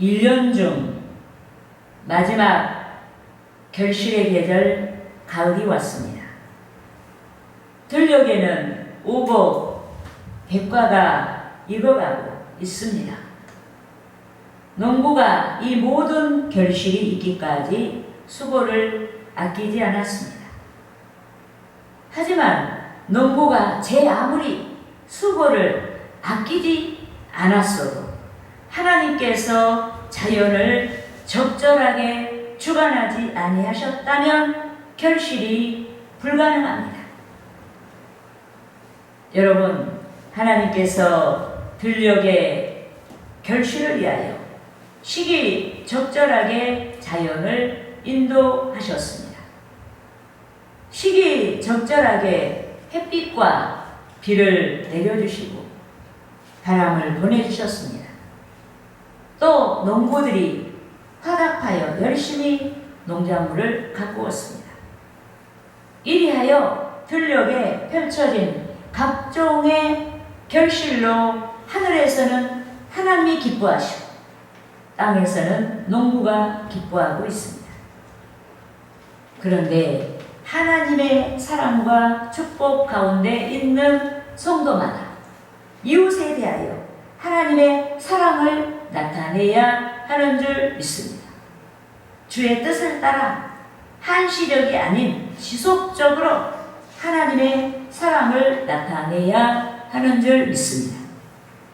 1년 중 마지막 결실의 계절 가을이 왔습니다. 들녘에는 오복, 백과가 익어가고 있습니다. 농부가 이 모든 결실이 있기까지 수고를 아끼지 않았습니다. 하지만 농부가 제 아무리 수고를 아끼지 않았어도 하나님께서 자연을 적절하게 주관하지 아니하셨다면 결실이 불가능합니다. 여러분, 하나님께서 들녘의 결실을 위하여 시기 적절하게 자연을 인도하셨습니다. 시기 적절하게 햇빛과 비를 내려주시고 바람을 보내주셨습니다. 또 농부들이 화답하여 열심히 농작물을 가꾸었습니다. 이리하여 들녘에 펼쳐진 각종의 결실로 하늘에서는 하나님이 기뻐하시고 땅에서는 농부가 기뻐하고 있습니다. 그런데 하나님의 사랑과 축복 가운데 있는 성도마다 이웃에 대하여 하나님의 사랑을 나타내야 하는 줄 믿습니다. 주의 뜻을 따라 한시력이 아닌 지속적으로 하나님의 사랑을 나타내야 하는 줄 믿습니다.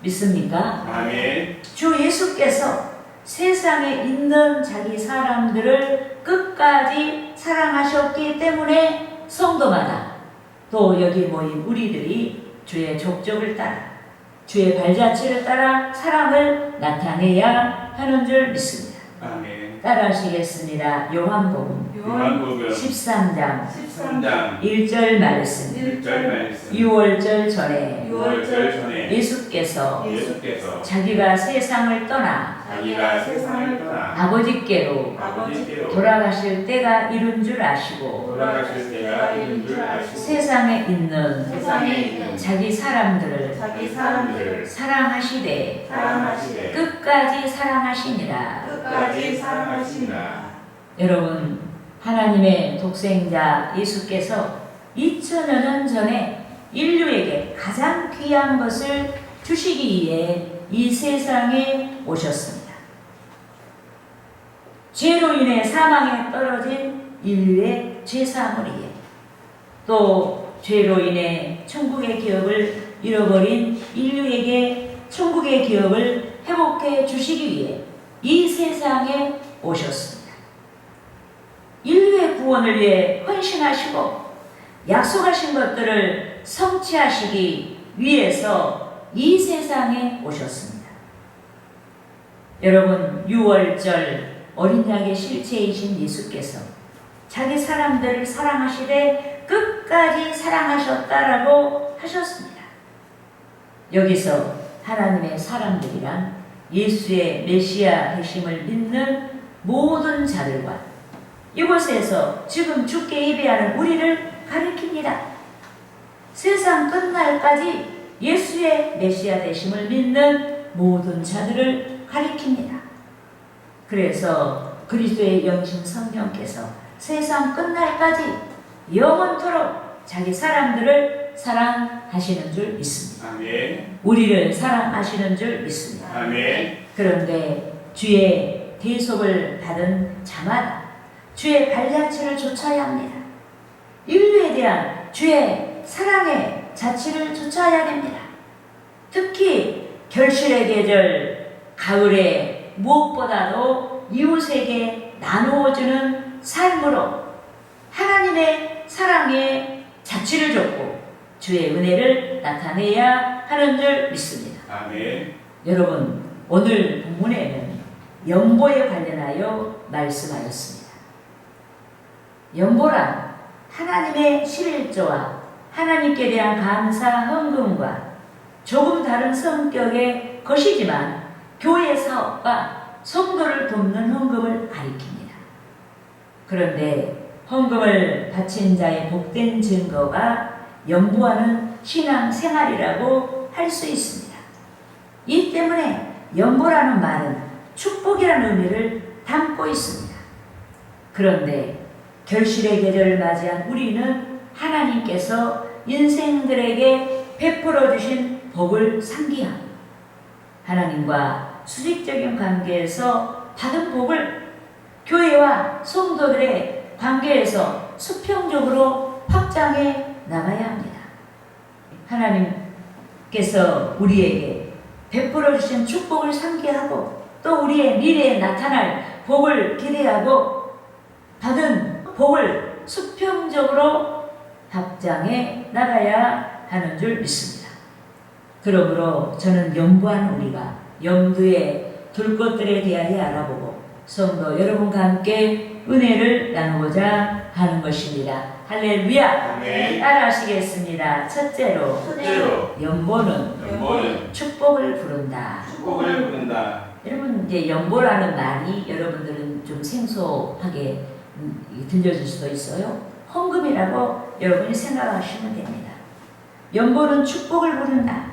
믿습니까? 아멘. 주 예수께서 세상에 있는 자기 사람들을 끝까지 사랑하셨기 때문에 성도마다 또 여기 모인 우리들이 주의 족적을 따라 주의 발자취를 따라 사랑을 나타내야 하는 줄 믿습니다. 아멘. 따라 하시겠습니다. 요한복음 요한복음 13장 13장 1절 말씀 1절 말씀 6월절 전에 6월절 전에 예수께서 예수께서 자기가 세상을 떠나 자기가 세상을 떠나 아버지께로 아버지께로 돌아가실 때가 이른 줄 아시고 돌아가실 때가 이른 줄 아시고 세상에 있는 세상에 있는 자기 사람들을 자기 사람들을 사랑하시되 사랑하시되 끝까지 사랑하시니라. 끝까지 사랑하시니라. 여러분 하나님의 독생자 예수께서 2000여 년 전에 인류에게 가장 귀한 것을 주시기 위해 이 세상에 오셨습니다. 죄로 인해 사망에 떨어진 인류의 죄사물이에 또 죄로 인해 천국의 기업을 잃어버린 인류에게 천국의 기업을 회복해 주시기 위해 이 세상에 오셨습니다. 구원을 위해 헌신하시고 약속하신 것들을 성취하시기 위해서 이 세상에 오셨습니다. 여러분, 6월절 어린 양의 실체이신 예수께서 자기 사람들을 사랑하시되 끝까지 사랑하셨다라고 하셨습니다. 여기서 하나님의 사람들이란 예수의 메시아 되심을 믿는 모든 자들과 이곳에서 지금 죽게 예배하는 우리를 가리킵니다. 세상 끝날까지 예수의 메시아 되심을 믿는 모든 자들을 가리킵니다. 그래서 그리스도의 영신 성령께서 세상 끝날까지 영원토록 자기 사람들을 사랑하시는 줄 믿습니다. 아멘. 우리를 사랑하시는 줄 믿습니다. 아멘. 그런데 주의 대속을 받은 자마다 주의 발자취를 쫓아야 합니다. 인류에 대한 주의 사랑의 자취를 쫓아야 됩니다. 특히 결실의 계절 가을에 무엇보다도 이웃에게 나누어주는 삶으로 하나님의 사랑의 자취를 줬고 주의 은혜를 나타내야 하는 줄 믿습니다. 아멘. 여러분, 오늘 본문에는 연보에 관련하여 말씀하였습니다. 연보란 하나님의 11조와 하나님께 대한 감사 헌금과 조금 다른 성격의 것이지만 교회 사업과 성도를 돕는 헌금을 가리킵니다. 그런데 헌금을 바친 자의 복된 증거가 연보하는 신앙 생활이라고 할 수 있습니다. 이 때문에 연보라는 말은 축복이라는 의미를 담고 있습니다. 그런데 결실의 계절을 맞이한 우리는 하나님께서 인생들에게 베풀어 주신 복을 상기하고 하나님과 수직적인 관계에서 받은 복을 교회와 성도들의 관계에서 수평적으로 확장해 나가야 합니다. 하나님께서 우리에게 베풀어 주신 축복을 상기하고 또 우리의 미래에 나타날 복을 기대하고 받은 복을 수평적으로 확장해 나가야 하는 줄 믿습니다. 그러므로 저는 연구한 우리가 염두에 둘 것들에 대하여 알아보고 성도 여러분과 함께 은혜를 나누고자 하는 것입니다. 할렐루야! 따라하시겠습니다. 첫째로 첫째로 연보는 연보는 축복을 부른다. 축복을 부른다. 여러분 이제 연보라는 말이 여러분들은 좀 생소하게 음, 들려질 수도 있어요. 헌금이라고 여러분이 생각하시면 됩니다. 연보는 축복을 부른다.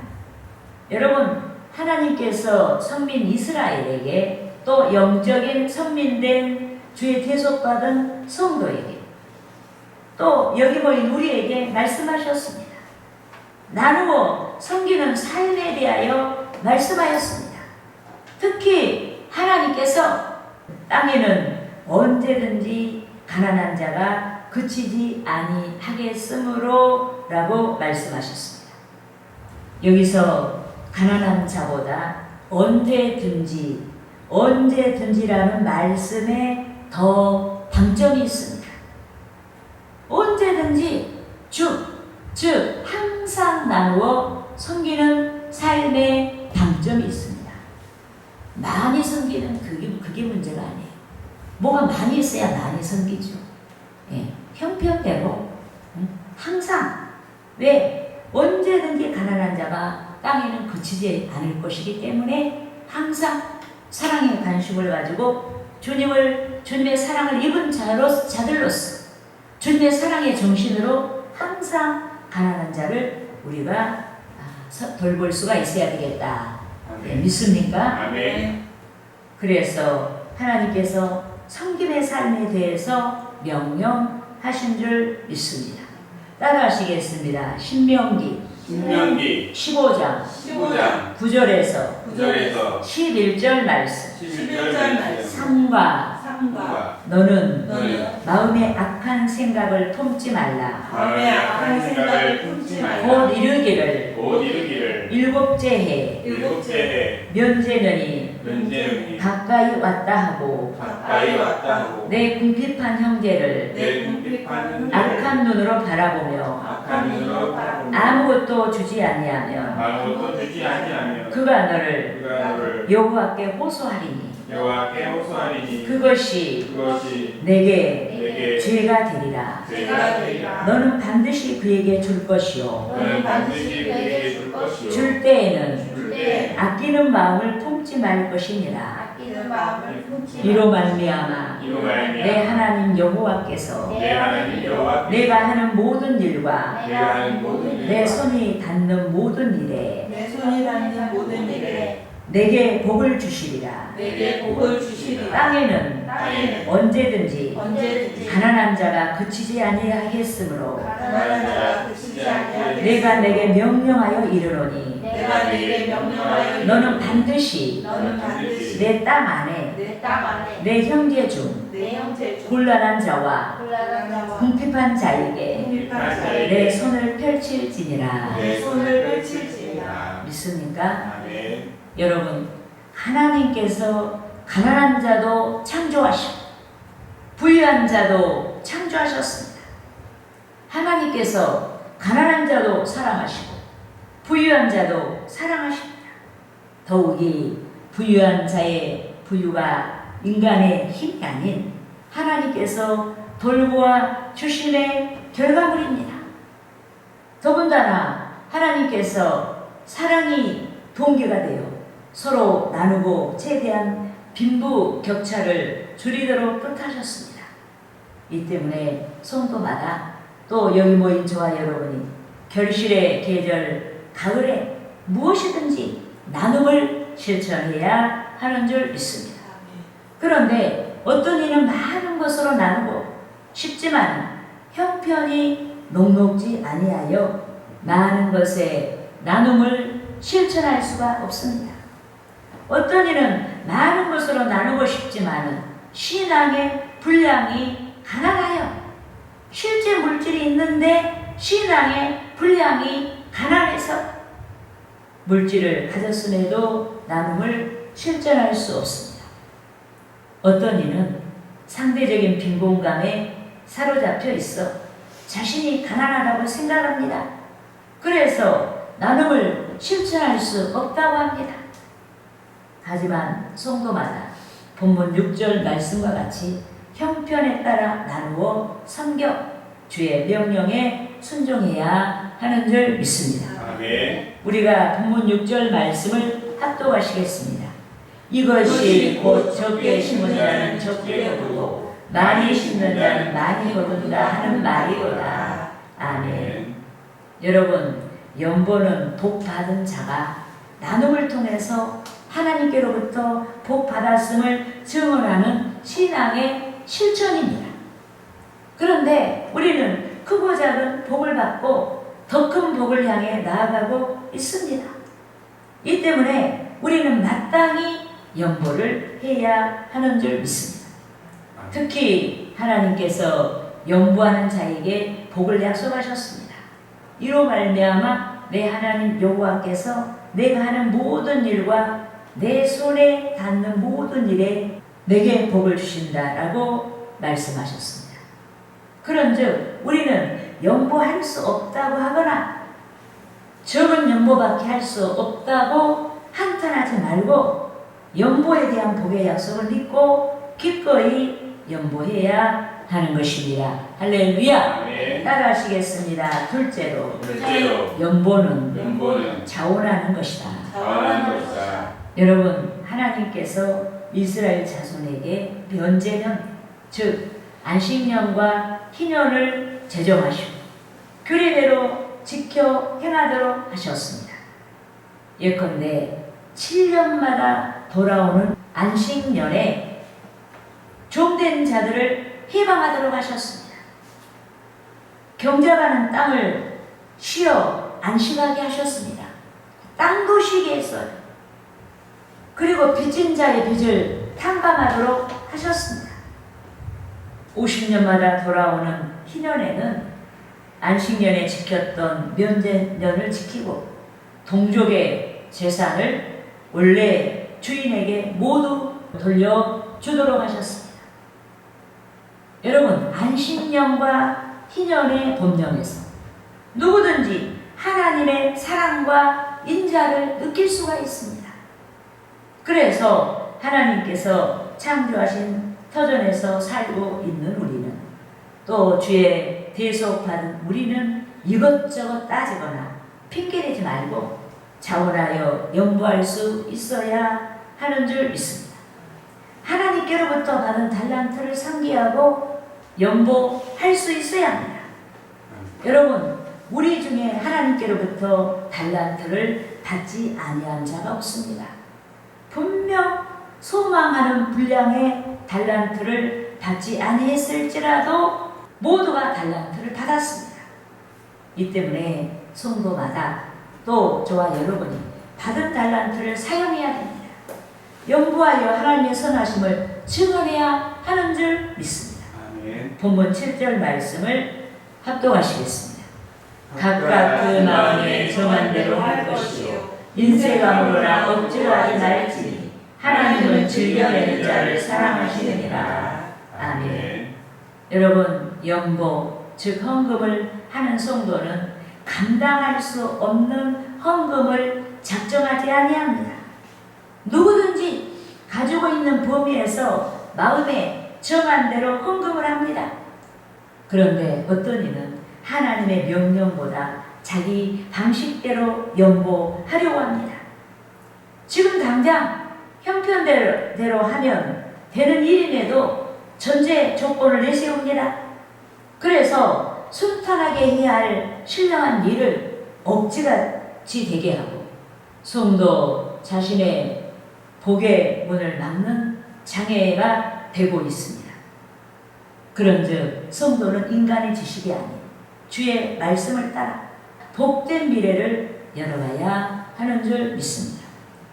여러분 하나님께서 선민 이스라엘에게 또 영적인 선민된 주의 대속받은 성도에게 또 여기 모인 우리에게 말씀하셨습니다. 나누어 섬기는 삶에 대하여 말씀하였습니다. 특히 하나님께서 땅에는 언제든지 가난한 자가 그치지 아니하겠으므로 라고 말씀하셨습니다. 여기서 가난한 자보다 언제든지 언제든지라는 말씀에 더 방점이 있습니다. 언제든지 주, 즉 항상 나누어 섬기는 삶의 방점이 있습니다. 많이 섬기는 그게 그게 문제가 아니에요. 뭐가 많이 있어야 많이 섬기죠. 예, 형편대로 음, 항상 왜 언제든지 가난한 자가 땅에는 그치지 않을 것이기 때문에 항상 사랑의 관심을 가지고 주님을 주님의 사랑을 입은 자로 자들로서 주님의 사랑의 정신으로 항상 가난한 자를 우리가 아, 서- 돌볼 수가 있어야 되겠다. 예. 믿습니까? 아멘. 그래서 하나님께서 섬김의 삶에 대해서 명령하신 줄 믿습니다. 따라하시겠습니다. 신명기 신명기 15장 15장 9절에서 9절에서 11절 말씀 11절 말씀. 상과 너는 너는 마음에 악한 생각을 품지 말라. 마음에 악한 생각을 품지 말라. 곧 이르기를. 곧 이르기를. 일곱째 해. 일곱째 해. 면제년이 면제음이 가까이 왔다 하고 가까이 왔다 하고 내 궁핍한 형제를 내 궁핍한 형제를 악한 눈으로 바라보며 악한 눈으로 바라보며 아무것도 주지 아니하면 아무것도 주지 아니하며 그가 너를 그가 너를 여호와께 호소하리니 여호와께 호소하리니 그것이 그것이 내게 내게 죄가 되리라. 죄가 되리라. 너는 반드시 그에게 줄 것이요. 너는 반드시 그에게 줄 것이요. 줄 때에는 줄때 아끼는 마음을 품지 말 것이니라. 아끼는 마음을 품지 이로 말미암아 이로 말미암아 내 하나님 여호와께서 내 하나님 여호와 내가 하는 모든 일과 내가 하는 모든 내 일과 손이 닿는 모든 일에 내 손이 닿는 모든 일에 내게 복을 주시리라 내게 복을 주시리라. 땅에는 땅에는 언제든지 언제든지 가난한 자가 그치지 아니하겠으므로 가난한 자가 그치지 아니하게 내가 내게 명령하여 이르노니 내가 내게 명령하여 너는 반드시 너는 반드시 내 땅 안에 내땅 안에 내 형제 중 내 형제 중 곤란한 자와 곤란한 자와 궁핍한 자에게 궁핍한 내 자에게 손을 펼칠지니라 내 손을 펼칠지니라. 믿습니까? 아멘 여러분 하나님께서 가난한 자도 창조하시고 부유한 자도 창조하셨습니다. 하나님께서 가난한 자도 사랑하시고 부유한 자도 사랑하십니다. 더욱이 부유한 자의 부유가 인간의 힘이 아닌 하나님께서 돌보아 주심의 결과물입니다. 더군다나 하나님께서 사랑이 동기가 되어 서로 나누고 최대한 빈부 격차를 줄이도록 뜻하셨습니다. 이 때문에 성도마다 또 여기 모인 저와 여러분이 결실의 계절 가을에 무엇이든지 나눔을 실천해야 하는 줄 믿습니다. 그런데 어떤 이는 많은 것으로 나누고 싶지만 형편이 녹록지 아니하여 많은 것의 나눔을 실천할 수가 없습니다. 어떤 이는 많은 것으로 나누고 싶지만은 신앙의 분량이 가난하여 실제 물질이 있는데 신앙의 분량이 가난해서 물질을 가졌음에도 나눔을 실천할 수 없습니다. 어떤 이는 상대적인 빈곤감에 사로잡혀 있어 자신이 가난하다고 생각합니다. 그래서 나눔을 실천할 수 없다고 합니다. 하지만 성도마다 본문 6절 말씀과 같이 형편에 따라 나누어 섬겨 주의 명령에 순종해야 하는 줄 믿습니다. 아멘. 우리가 본문 6절 말씀을 합독하시겠습니다. 이것이 곧 적게 심은 자는 적게 거두고 많이 심는 자는 많이 거둔다 하는 말이로다. 아멘. 여러분, 연보는 복 받은 자가 나눔을 통해서 하나님께로부터 복 받았음을 증언하는 신앙의 실천입니다. 그런데 우리는 크고 작은 복을 받고 더 큰 복을 향해 나아가고 있습니다. 이 때문에 우리는 마땅히 연보를 해야 하는 줄 믿습니다. 특히 하나님께서 연보하는 자에게 복을 약속하셨습니다. 이로 말미암아 내 하나님 여호와께서 내가 하는 모든 일과 내 손에 닿는 모든 일에 내게 복을 주신다라고 말씀하셨습니다. 그런즉 우리는 연보할 수 없다고 하거나 적은 연보밖에 할 수 없다고 한탄하지 말고 연보에 대한 복의 약속을 믿고 기꺼이 연보해야 하는 것입니다. 할렐루야. 아멘. 따라하시겠습니다. 둘째로 둘째로 연보는 연보는 자원하는 것이다. 자원하는 것이다. 여러분 하나님께서 이스라엘 자손에게 면제년 즉 안식년과 희년을 제정하시고 규례대로 지켜 행하도록 하셨습니다. 예컨대 7년마다 돌아오는 안식년에 종된 자들을 해방하도록 하셨습니다. 경작하는 땅을 쉬어 안식하게 하셨습니다. 땅도 쉬게 했어요. 그리고 빚진 자의 빚을 탕감하도록 하셨습니다. 50년마다 돌아오는 희년에는 안식년에 지켰던 면제년을 지키고 동족의 재산을 원래 주인에게 모두 돌려주도록 하셨습니다. 여러분 안식년과 희년의 본령에서 누구든지 하나님의 사랑과 인자를 느낄 수가 있습니다. 그래서 하나님께서 창조하신 터전에서 살고 있는 우리는 또 주의 대속받은 우리는 이것저것 따지거나 핑계대지 말고 자원하여 연구할 수 있어야 하는 줄 믿습니다. 하나님께로부터 받은 달란트를 상기하고 연보할 수 있어야 합니다. 여러분, 우리 중에 하나님께로부터 달란트를 받지 아니한 자가 없습니다. 분명 소망하는 분량의 달란트를 받지 아니했을지라도 모두가 달란트를 받았습니다. 이 때문에 성도마다 또 저와 여러분이 받은 달란트를 사용해야 됩니다. 연구하여 하나님의 선하심을 증언해야 하는 줄 믿습니다. 아멘. 본문 7절 말씀을 합독하시겠습니다. 각각 그 마음에 정한 대로 할 것이요 인쇄감으로나 억지로 하지 말지니 하나님은 즐겨내는 자를 사랑하시느니라. 아멘. 여러분 연보 즉 헌금을 하는 성도는 감당할 수 없는 헌금을 작정하지 아니합니다. 누구든지 가지고 있는 범위에서 마음에 정한 대로 헌금을 합니다. 그런데 어떤 이는 하나님의 명령보다 자기 방식대로 연보하려고 합니다. 지금 당장 형편대로 하면 되는 일임에도 전제 조건을 내세웁니다. 그래서 순탄하게 해야 할 신령한 일을 억지같이 되게 하고 성도 자신의 복의 문을 막는 장애가 되고 있습니다. 그런즉 성도는 인간의 지식이 아닌 주의 말씀을 따라 복된 미래를 열어가야 하는 줄 믿습니다.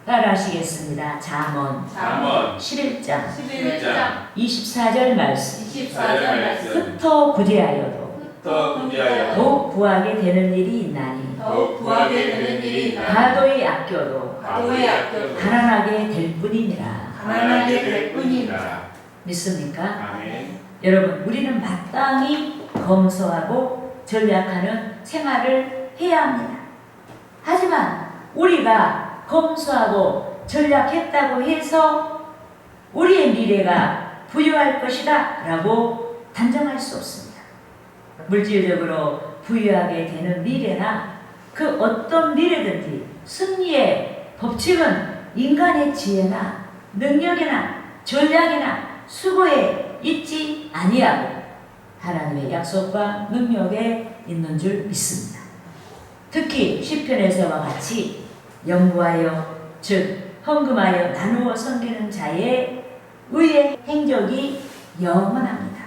따라하시겠습니다. 잠언. 잠언. 11장. 11장. 24절 말씀. 24절 24절 말씀. 말씀. 흩어 구제하여도 더 군대하여 더욱 구하게 되는 일이 있나니. 더욱 구하게 되는 일이 있나 가도에 아껴도 가도에 아껴도 가난하게 될 뿐이니라. 가난하게 될 뿐이니라. 믿습니까? 아멘. 여러분 우리는 마땅히 검소하고 전략하는 생활을 해야 합니다. 하지만 우리가 검소하고 전략했다고 해서 우리의 미래가 부유할 것이다 라고 단정할 수 없습니다. 물질적으로 부유하게 되는 미래나 그 어떤 미래든지 승리의 법칙은 인간의 지혜나 능력이나 전략이나 수고에 있지 아니하고 하나님의 약속과 능력에 있는 줄 믿습니다. 특히 시편에서와 같이 연구하여 즉 헌금하여 나누어 섬기는 자의 의의 행적이 영원합니다.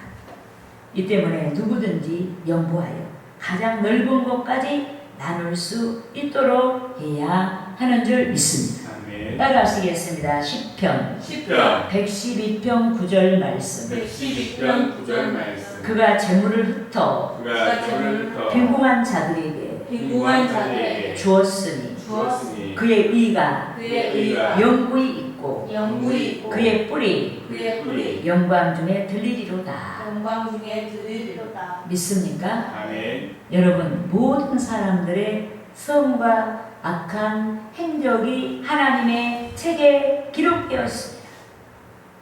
이 때문에 누구든지 연구하여 가장 넓은 곳까지 나눌 수 있도록 해야 하는 줄 믿습니다. 따라하시겠습니다. 시편 10편 112편 9절 말씀 112편 9절 말씀 그가 재물을 흩어 그가 저를부터 빈궁한 자들에게 빈궁한 자들에게 주었으니 주었으니 그의 의가 그의 의가 영구히 있고 영구히 있고 그의 뿌리 그의 뿌리 영광 중에 들리리로다. 영광 중에 들리리로다 믿습니까? 아멘 여러분 모든 사람들의 성과 악한 행적이 하나님의 책에 기록되어 있습니다.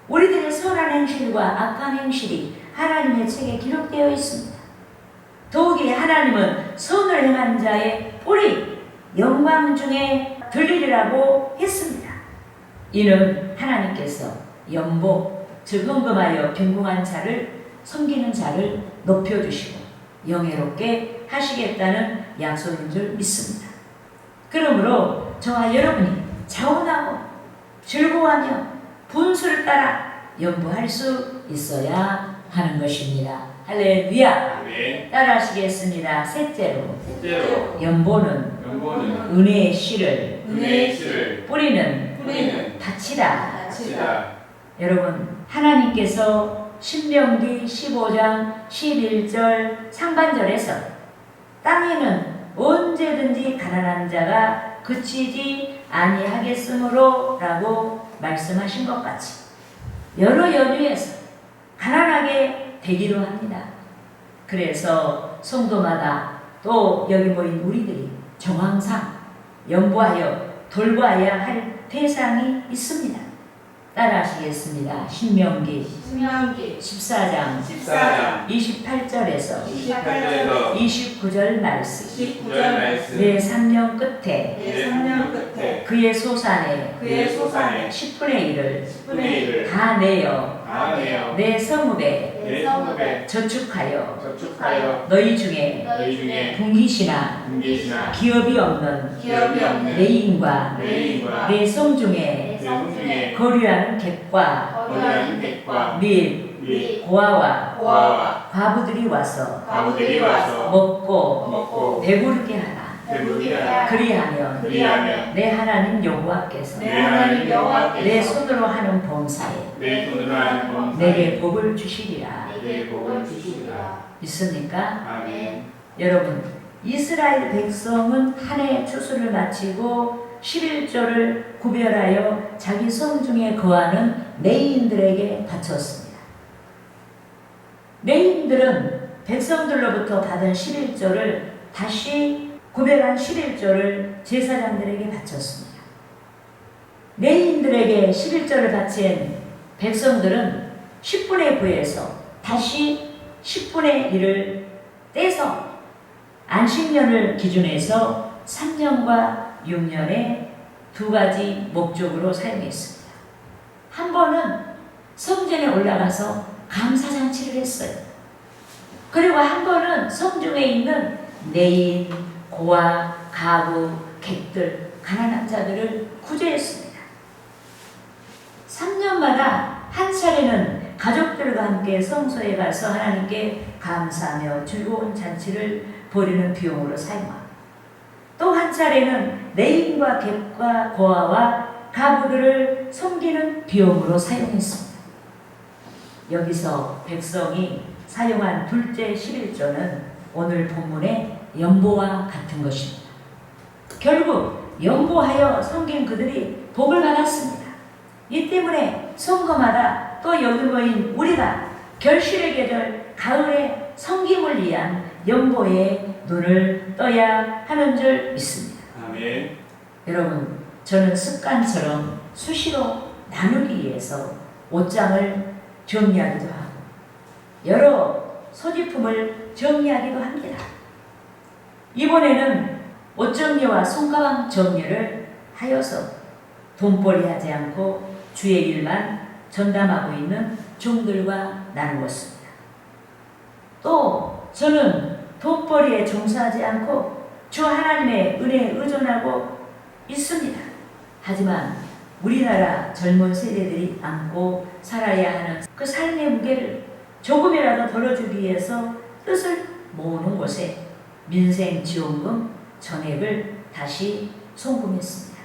우리들의 선한 행실과 악한 행실이 하나님의 책에 기록되어 있습니다. 더욱이 하나님은 선을 행한 자의 뿌리 영광 중에 들리리라고 했습니다. 이는 하나님께서 연복 즉 헌금하여 빈궁한 자를 섬기는 자를 높여주시고 영예롭게 하시겠다는 약속인 줄 믿습니다. 그러므로 저와 여러분이 자원하고 즐거워하며 분수를 따라 연부할 수 있어야 하는 것입니다. 할렐루야! 아멘 따라하시겠습니다. 셋째로 셋째로 연보는 연보는 은혜의 씨를 은혜의 씨를 뿌리는 뿌리는 밭이다. 밭이다 여러분 하나님께서 신명기 15장 11절 상반절에서 땅에는 언제든지 가난한 자가 그치지 아니하겠으므로 라고 말씀하신 것 같이 여러 연유에서 가난하게 되기도 합니다. 그래서 성도마다 또 여기 모인 우리들이 정황상 연구하여 돌봐야 할 대상이 있습니다. 따라하시겠습니다. 신명기 신명기 14장 14장 28절에서 28절에서 29절 말씀 19절 말씀 내 3년 끝에 내 3년 끝에 그의 소산에 그의 소산에 10분의 1을 10분의 1을 다 내어 다 내어 내 성읍에 내 성읍에 저축하여 저축하여 너희 중에 너희 중에 분기시나 분계시나 기업이 없는 기업이 없는 내인과 레인과 내 성 중에 내성 중에 거류하는 객과 거리하는 백과 및및 고아와 고아와 과부들이 와서 과부들이 와서 먹고 먹고 배부르게 하라. 그리하면 그리하면 내 하나님 여호와께서 내 하나님 내 여호와께서 손으로 하는 범사에 내 손으로 하는 범사에 내게 복을 주시리라. 내게 복을 주시리라 믿습니까? 아멘 여러분, 이스라엘 백성은 한 해 추수를 마치고 11조를 구별하여 자기 성 중에 거하는 레인들에게 바쳤습니다. 레인들은 백성들로부터 받은 11조를 다시 구별한 11조를 제사장들에게 바쳤습니다. 레인들에게 11조를 바친 백성들은 10분의 9에서 다시 10분의 1을 떼서 안식년을 기준해서 3년과 6년의 두 가지 목적으로 사용했습니다. 한 번은 성전에 올라가서 감사잔치를 했어요. 그리고 한 번은 성중에 있는 내인, 고아, 가부, 객들, 가난한 자들을 구제했습니다. 3년마다 한 차례는 가족들과 함께 성소에 가서 하나님께 감사하며 즐거운 잔치를 벌이는 비용으로 사용하고 또한 차례는 레인과 객과 고아와 가부들을 섬기는 비용으로 사용했습니다. 여기서 백성이 사용한 둘째 11조는 오늘 본문의 연보와 같은 것입니다. 결국 연보하여 섬긴 그들이 복을 받았습니다. 이 때문에 선거마다 또 여기 모인 우리가 결실의 계절 가을에 섬김을 위한 연보에 눈을 떠야 하는 줄 믿습니다. 아멘. 여러분, 저는 습관처럼 수시로 나누기 위해서 옷장을 정리하기도 하고 여러 소지품을 정리하기도 합니다. 이번에는 옷 정리와 손가방 정리를 하여서 돈벌이 하지 않고 주의 일만 전담하고 있는 종들과 나누었습니다. 또 저는 돈벌이에 종사하지 않고 주 하나님의 은혜에 의존하고 있습니다. 하지만 우리나라 젊은 세대들이 안고 살아야 하는 그 삶의 무게를 조금이라도 덜어주기 위해서 뜻을 모으는 곳에 민생 지원금 전액을 다시 송금했습니다.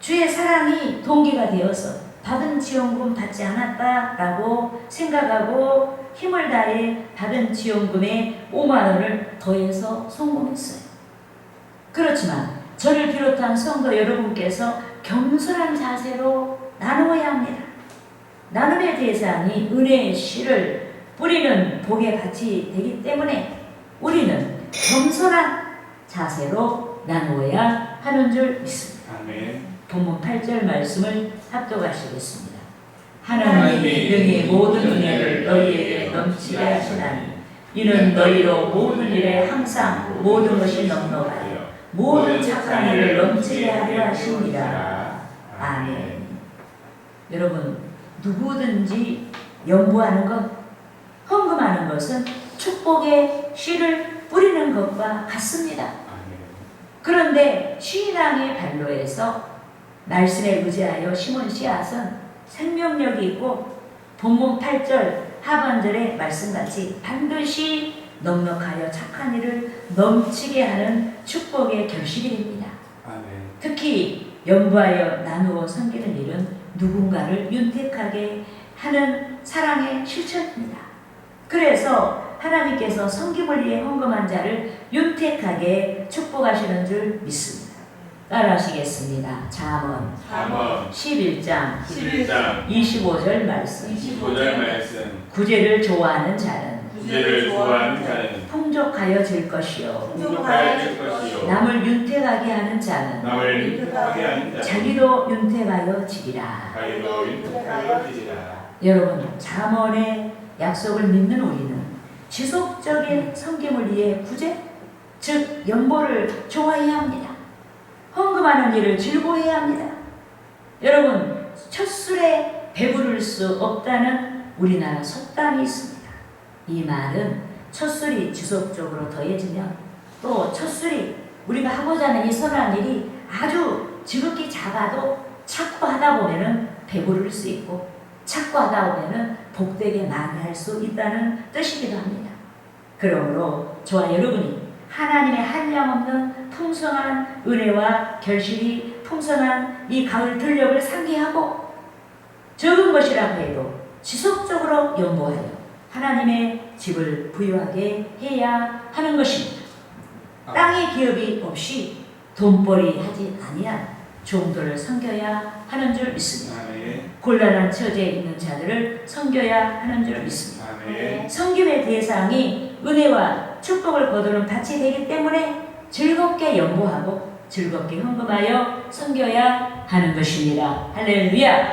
주의 사랑이 동기가 되어서 받은 지원금 받지 않았다라고 생각하고 힘을 다해 받은 지원금에 5만 원을 더해서 송금했어요. 그렇지만 저를 비롯한 성도 여러분께서 겸손한 자세로 나누어야 합니다. 나눔의 대상이 은혜의 씨를 뿌리는 복의 밭이 되기 때문에 우리는 겸손한 자세로 나누어야 하는 줄 믿습니다. 아멘. 본문 8절 말씀을 합독하시겠습니다. 하나님이 능히 모든 은혜를 너희에게 넘치게 하시나니 이는 너희로 모든 일에 항상 모든 것이 넉넉하여 모든 착한 일을 넘치게 하려 하십니다. 아멘. 여러분 누구든지 연구하는 것, 헌금하는 것은 축복의 씨를 뿌리는 것과 같습니다. 그런데 신앙의 발로에서 말씀에 의지하여 심은 씨앗은 생명력이 있고 본문 8절 하반절의 말씀같이 반드시 넉넉하여 착한 일을 넘치게 하는 축복의. 아멘. 특히 연구하여 나누어 섬기는 일은 누군가를 윤택하게 하는 사랑의 실천입니다. 그래서 하나님께서 섬김을 위해 헌금한 자를 윤택하게 축복하시는 줄 믿습니다. 따라하시겠습니다. 잠언 잠언 11장 11장 25절 말씀 25절 말씀. 구제를 좋아하는 자는 주제를 좋아하는 자는 풍족하여 질 것이요 풍족하여 질 것이요. 남을 윤택하게 하는 자는 남을 인격하게 하는 자는 자기도 윤택하여 지리라. 자기도 인격하여 지리라. 여러분 잠언의 약속을 믿는 우리는 지속적인 섬김을 위해 구제, 즉 연보를 좋아해야 합니다. 헌금하는 일을 즐거워해야 합니다. 여러분 첫 술에 배부를 수 없다는 우리나라 속담이 있습니다. 이 말은 첫 술이 지속적으로 더해지면 또 첫 술이 우리가 하고자 하는 이 선한 일이 아주 지극히 작아도 찾고 하다 보면은 배부를 수 있고 찾고 하다 보면은 복되게 할수 있다는 뜻이기도 합니다. 그러므로 저와 여러분이 하나님의 한량없는 풍성한 은혜와 결실이 풍성한 이 가을 들녘을 상기하고 적은 것이라고 해도 지속적으로 연보하여 하나님의 집을 부유하게 해야 하는 것입니다. 땅의 기업이 없이 돈벌이 하지 아니한 종들을 섬겨야 하는 줄 믿습니다. 아멘. 곤란한 처지에 있는 자들을 섬겨야 하는 줄 믿습니다. 아멘. 섬김의 대상이 은혜와 축복을 거두는 밭이 되기 때문에 즐겁게 연보하고 즐겁게 헌금하여 섬겨야 하는 것입니다. 할렐루야!